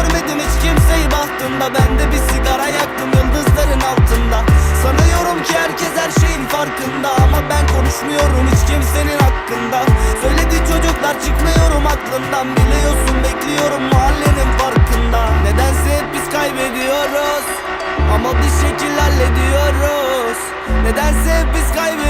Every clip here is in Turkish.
görmedim hiç kimseyi bahtında Ben de bir sigara yaktım yıldızların altında. Sanıyorum ki herkes her şeyin farkında. Ama ben konuşmuyorum hiç kimsenin hakkında. Söylediği çocuklar çıkmıyorum aklımdan. Biliyorsun bekliyorum mahallenin farkında. Nedense hep biz kaybediyoruz. Ama bir şekil hallediyoruz. Nedense hep biz kaybediyoruz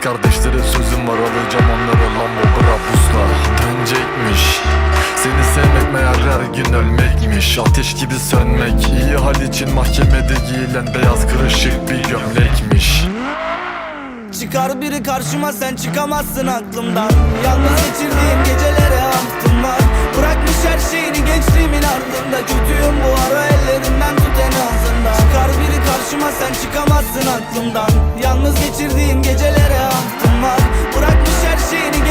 kardeşlere sözüm var Alacağım onları Lambo brabusla Dönecekmiş. Seni sevmek meğer her gün ölmekmiş. Ateş gibi sönmek iyi hal için mahkemede giyilen beyaz kırışık bir gömlekmiş. Çıkar biri karşıma sen çıkamazsın aklımdan. Yalnız geçirdiğim gecelere ahtım var. Bırakmış her şeyini çıkamazsın aklımdan. Yalnız geçirdiğim gecelere ahtım var. Bırakmış her şeyini